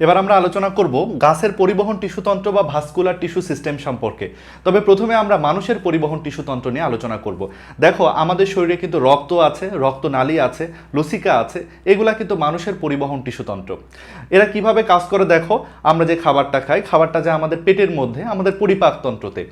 এবার আমরা আলোচনা করব গাছের পরিবহন টিস্যুতন্ত্র বা ভাস্কুলার টিস্যু সিস্টেম সম্পর্কে। তবে প্রথমে আমরা মানুষের পরিবহন টিস্যুতন্ত্র নিয়ে আলোচনা করব। দেখো, আমাদের শরীরে কিন্তু রক্ত আছে, রক্তনালী আছে, লসিকা আছে, এগুলা কিন্তু মানুষের পরিবহন টিস্যুতন্ত্র এরা কীভাবে কাজ করে দেখো, আমরা যে খাবারটা খাই, খাবারটা যায় আমাদের পেটের মধ্যে, আমাদের পরিপাকতন্ত্রতে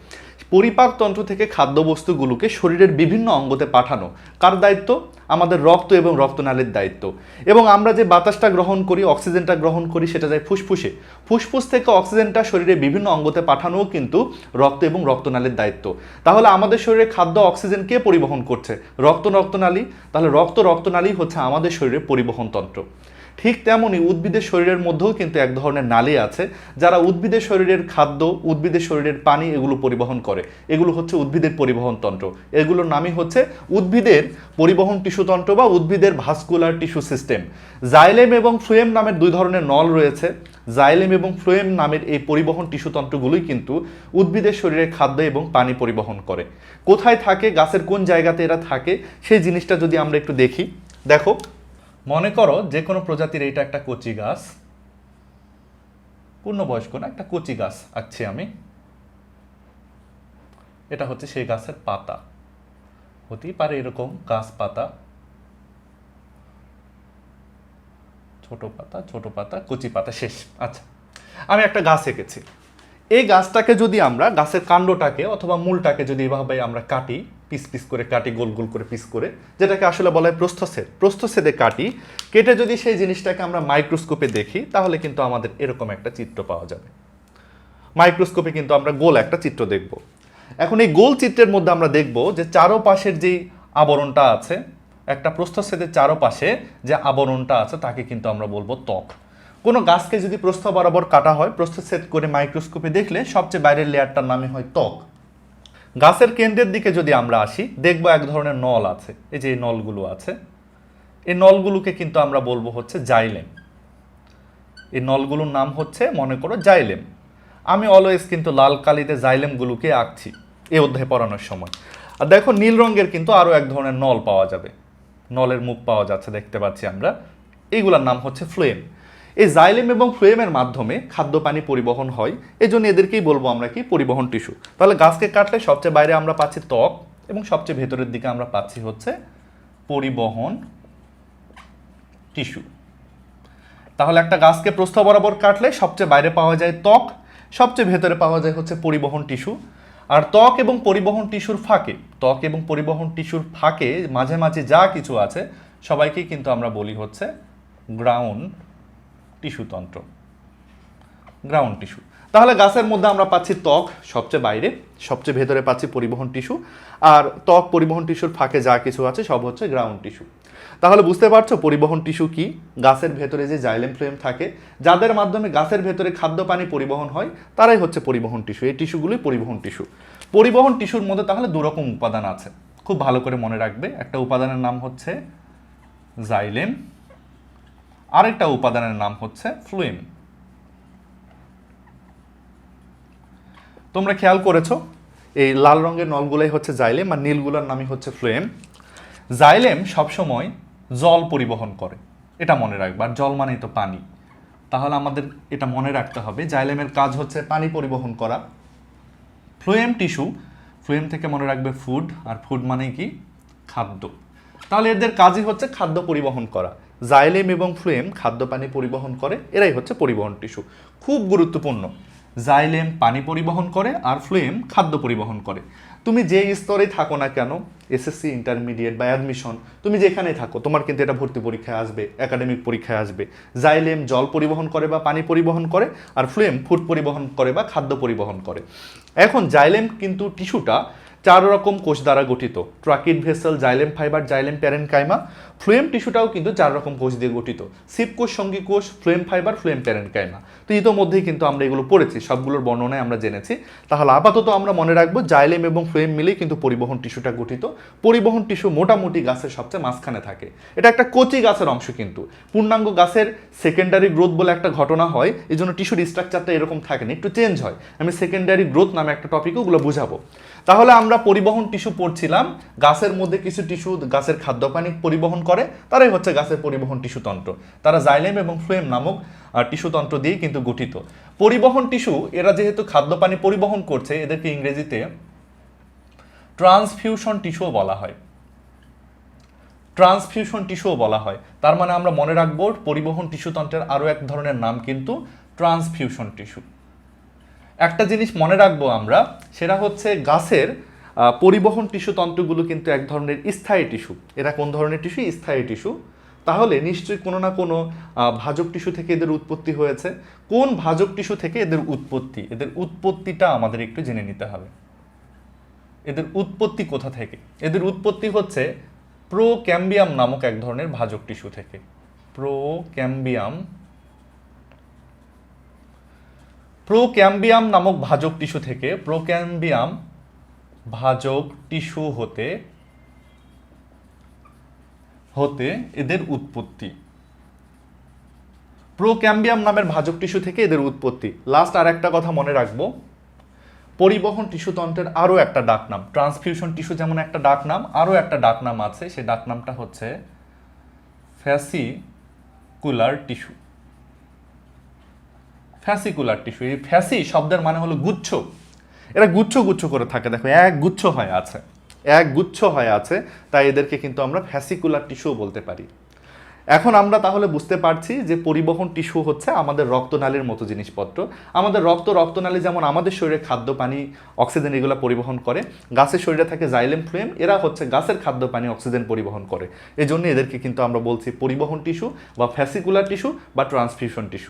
পরিপাকতন্ত্র থেকে খাদ্যবস্তুগুলোকে শরীরের বিভিন্ন অঙ্গতে পাঠানো। কার দায়িত্ব? আমাদের রক্ত এবং রক্তনালীর দায়িত্ব। এবং আমরা যে বাতাসটা গ্রহণ করি, অক্সিজেনটা গ্রহণ করি, সেটা যায় ফুসফুসে। ফুসফুস থেকে অক্সিজেনটা শরীরে বিভিন্ন অঙ্গতে পাঠানোও কিন্তু রক্ত এবং রক্তনালীর দায়িত্ব। তাহলে আমাদের শরীরে খাদ্য অক্সিজেন কে পরিবহন করছে? রক্ত রক্তনালী। তাহলে রক্ত রক্তনালী হচ্ছে আমাদের শরীরের পরিবহন তন্ত্র। ঠিক তেমনই উদ্ভিদের শরীরের মধ্যেও কিন্তু এক ধরনের নালী আছে, যারা উদ্ভিদের শরীরের খাদ্য, উদ্ভিদের শরীরের পানি এগুলো পরিবহন করে। এগুলো হচ্ছে উদ্ভিদের পরিবহন তন্ত্র। এগুলোর নামই হচ্ছে উদ্ভিদের পরিবহন টিস্যুতন্ত্র বা উদ্ভিদের ভাস্কুলার টিস্যু সিস্টেম। জাইলেম এবং ফ্লুয়েম নামের দুই ধরনের নল রয়েছে। জাইলেম এবং ফ্লুয়েম নামের এই পরিবহন টিস্যুতন্ত্রগুলোই কিন্তু উদ্ভিদের শরীরে খাদ্য এবং পানি পরিবহন করে। কোথায় থাকে, গাছের কোন জায়গাতে এরা থাকে, সেই জিনিসটা যদি আমরা একটু দেখি। দেখো মনে করো যে কোনো প্রজাতির এইটা একটা কচি গাছ, পূর্ণবয়স্ক না, একটা কচি গাছ আঁকছি আমি। এটা হচ্ছে সেই গাছের পাতা। হতেই পারে এরকম গাছ পাতা। ছোট পাতা ছোট পাতা, কচি পাতা, শেষ। আচ্ছা আমি একটা গাছ এঁকেছি। এই গাছটাকে যদি আমরা গাছের কাণ্ডটাকে অথবা মূলটাকে যদি এভাবে আমরা কাটি পিস পিস করে কাটি, গোল গোল করে পিস করে, যেটাকে আসলে বলা হয় প্রস্থচ্ছেদ। প্রস্থচ্ছেদে কাটি, কেটে যদি সেই জিনিসটাকে আমরা মাইক্রোস্কোপে দেখি, তাহলে কিন্তু আমাদের এরকম একটা চিত্র পাওয়া যাবে। মাইক্রোস্কোপে কিন্তু আমরা গোল একটা চিত্র দেখব। এখন এই গোল চিত্রের মধ্যে আমরা দেখব যে চারোপাশের যেই আবরণটা আছে, একটা প্রস্থচ্ছেদের চারোপাশে যে আবরণটা আছে, তাকে কিন্তু আমরা বলব ত্বক। কোনো গাছকে যদি প্রস্থ বরাবর কাটা হয়, প্রস্থচ্ছেদ করে মাইক্রোস্কোপে দেখলে সবচেয়ে বাইরের লেয়ারটার নামে হয় ত্বক। গাছের কেন্দ্রের দিকে যদি আমরা আসি, দেখব এক ধরনের নল আছে। এই যে এই নলগুলো আছে, এই নলগুলোকে কিন্তু আমরা বলব হচ্ছে জাইলেম। এই নলগুলোর নাম হচ্ছে, মনে করো, জাইলেম। আমি অলওয়েজ কিন্তু লাল কালিতে জাইলেমগুলোকে আঁকছি এই অধ্যায় পড়ানোর সময়। আর দেখো, নীল রঙের কিন্তু আরও এক ধরনের নল পাওয়া যাবে। নলের মুখ পাওয়া যাচ্ছে, দেখতে পাচ্ছি আমরা। এইগুলোর নাম হচ্ছে ফ্লেম। এই জাইলেম এবং ফ্লেমের মাধ্যমে খাদ্য পানি পরিবহন হয় এই জন্য এদেরকেই বলব আমরা কি পরিবহন টিস্যু। তাহলে গাছকে কাটলে সবচেয়ে বাইরে আমরা পাচ্ছি ত্বক এবং সবচেয়ে ভেতরের দিকে আমরা পাচ্ছি হচ্ছে পরিবহন টিস্যু। তাহলে একটা গাছকে প্রস্থ বরাবর কাটলে সবচেয়ে বাইরে পাওয়া যায় ত্বক, সবচেয়ে ভেতরে পাওয়া যায় হচ্ছে পরিবহন টিস্যু। আর ত্বক এবং পরিবহন টিস্যুর ফাঁকে, ত্বক এবং পরিবহন টিস্যুর ফাঁকে মাঝে মাঝে যা কিছু আছে, সবাইকেই কিন্তু আমরা বলি হচ্ছে গ্রাউন্ড টিস্যুতন্ত্র গ্রাউন্ড টিস্যু তাহলে গাছের মধ্যে আমরা পাচ্ছি ত্বক সবচেয়ে বাইরে, সবচেয়ে ভেতরে পাচ্ছি পরিবহন টিস্যু, আর ত্বক পরিবহন টিস্যুর ফাঁকে যা কিছু আছে সব হচ্ছে গ্রাউন্ড টিস্যু তাহলে বুঝতে পারছ পরিবহন টিস্যু কি? গাছের ভেতরে যে জাইলেম ফ্লেম থাকে, যাদের মাধ্যমে গাছের ভেতরে খাদ্য পানি পরিবহন হয়, তারাই হচ্ছে পরিবহন টিস্যু। এই টিস্যুগুলোই পরিবহন টিস্যু। পরিবহন টিস্যুর মধ্যে তাহলে দুরকম উপাদান আছে। খুব ভালো করে মনে রাখবে। একটা উপাদানের নাম হচ্ছে জাইলেম আরেকটা উপাদানের নাম হচ্ছে ফ্লুয়েম তোমরা খেয়াল করেছ? এই লাল রঙের নলগুলাই হচ্ছে জাইলেম আর নীলগুলোর নামই হচ্ছে ফ্লুয়েম জাইলেম সবসময় জল পরিবহন করে, এটা মনে রাখবে, আর জল মানেই তো পানি। তাহলে আমাদের এটা মনে রাখতে হবে জাইলেমের কাজ হচ্ছে পানি পরিবহন করা। ফ্লুয়েম টিস্যু ফ্লুয়েম থেকে মনে রাখবে ফুড আর ফুড মানে কি? খাদ্য। তাহলে এদের কাজই হচ্ছে খাদ্য পরিবহন করা। জাইলেম এবং ফ্লুয়েম খাদ্য পানি পরিবহন করে, এরাই হচ্ছে পরিবহন টিস্যু। খুব গুরুত্বপূর্ণ। জাইলেম পানি পরিবহন করে আর ফ্লুয়েম খাদ্য পরিবহন করে। তুমি যে স্তরেই থাকো না কেন, এসএসসি, ইন্টারমিডিয়েট বা অ্যাডমিশন, তুমি যেখানেই থাকো, তোমার কিন্তু এটা ভর্তি পরীক্ষায় আসবে, একাডেমিক পরীক্ষায় আসবে। জাইলেম জল পরিবহন করে বা পানি পরিবহন করে, আর ফ্লুয়েম ফুড পরিবহন করে বা খাদ্য পরিবহন করে। এখন জাইলেম কিন্তু টিস্যুটা চার রকম কোষ দ্বারা গঠিত। Tracheid vessel, xylem fibre, xylem parenchyma, phloem টিস্যুটাও কিন্তু চার রকম কোষ দিয়ে গঠিত। সিপ কোষ, সঙ্গী কোষ, ফ্লুয়েম ফাইবার, ফ্লুয়েম প্যারেনকাইমা। তো ইতোমধ্যেই কিন্তু আমরা এগুলো পড়েছি, সবগুলোর বর্ণনায় আমরা জেনেছি। তাহলে আপাতত আমরা মনে রাখব, জাইলেম এবং ফ্লুয়েম মিলেই কিন্তু পরিবহন টিস্যুটা গঠিত। পরিবহন টিস্যু মোটামুটি গাছের সবচেয়ে মাঝখানে থাকে। এটা একটা কচি গাছের অংশ কিন্তু। পূর্ণাঙ্গ গাছের সেকেন্ডারি গ্রোথ বলে একটা ঘটনা হয়, এই জন্য টিস্যুর স্ট্রাকচারটা এরকম থাকে না, একটু চেঞ্জ হয়। আমি সেকেন্ডারি গ্রোথ নামে একটা টপিকে ওগুলো বুঝাবো। তাহলে আমরা পরিবহন টিস্যু পড়ছিলাম, গাছের মধ্যে কিছু টিস্যু, গাছের খাদ্য পানি পরিবহন করে, তারাই হচ্ছে গাছের পরিবহন টিস্যুতন্ত্র তারা জাইলেম এবং ফ্লোয়েম নামক টিস্যুতন্ত্র দিয়েই কিন্তু গঠিত। পরিবহন টিস্যু, এরা যেহেতু খাদ্য পানি পরিবহন করছে, এদেরকে ইংরেজিতে ট্রান্সফিউশন টিস্যুও বলা হয়। ট্রান্সফিউশন টিস্যুও বলা হয়। তার মানে আমরা মনে রাখব, পরিবহন টিস্যুতন্ত্রের আরও এক ধরনের নাম কিন্তু ট্রান্সফিউশন টিস্যু। একটা জিনিস মনে রাখব আমরা, সেটা হচ্ছে গাছের পরিবহন টিস্যু তন্ত্রগুলো কিন্তু এক ধরনের স্থায়ী টিস্যু। এরা কোন ধরনের টিস্যু? স্থায়ী টিস্যু। তাহলে নিশ্চয়ই কোনো না কোনো ভাজক টিস্যু থেকে এদের উৎপত্তি হয়েছে। কোন ভাজক টিস্যু থেকে এদের উৎপত্তি? এদের উৎপত্তিটা আমাদের একটু জেনে নিতে হবে। এদের উৎপত্তি কোথা থেকে? এদের উৎপত্তি হচ্ছে প্রোক্যাম্বিয়াম নামক এক ধরনের ভাজক টিস্যু থেকে। প্রোক্যাম্বিয়াম প্রোক্যাম্বিয়াম নামক ভাজক টিস্যু থেকে প্রোক্যাম্বিয়াম ভাজক টিস্যু হতে হতে এদের উৎপত্তি। প্রোক্যাম্বিয়াম নামের ভাজক টিস্যু থেকে এদের উৎপত্তি। লাস্ট আর একটা কথা মনে রাখব। পরিবহন টিস্যুতন্ত্রের আরও একটা ডাকনাম। ট্রান্সফিউশন টিস্যু যেমন একটা ডাকনাম, আরও একটা ডাকনাম আছে। সেই ডাকনামটা হচ্ছে ফ্যাসিকুলার টিস্যু ফ্যাসিকুলার টিস্যু, এই ফ্যাসি শব্দের মানে হলো গুচ্ছ। এরা গুচ্ছ গুচ্ছ করে থাকে, দেখো, এক গুচ্ছ হয়ে আছে, এক গুচ্ছ হয়ে আছে, তাই এদেরকে কিন্তু আমরা ফ্যাসিকুলার টিস্যু বলতে পারি। এখন আমরা তাহলে বুঝতে পারছি যে পরিবহন টিস্যু হচ্ছে আমাদের রক্তনালীর মতো জিনিসপত্র। আমাদের রক্ত, রক্তনালী যেমন আমাদের শরীরে খাদ্য, পানি, অক্সিজেন এগুলো পরিবহন করে, গাছের শরীরে থাকে জাইলেম ফ্লুয়েম এরা হচ্ছে গাছের খাদ্য, পানি, অক্সিজেন পরিবহন করে। এজন্য এদেরকে কিন্তু আমরা বলছি পরিবহন টিস্যু বা ফ্যাসিকুলার টিস্যু বা ট্রান্সফিউশন টিস্যু।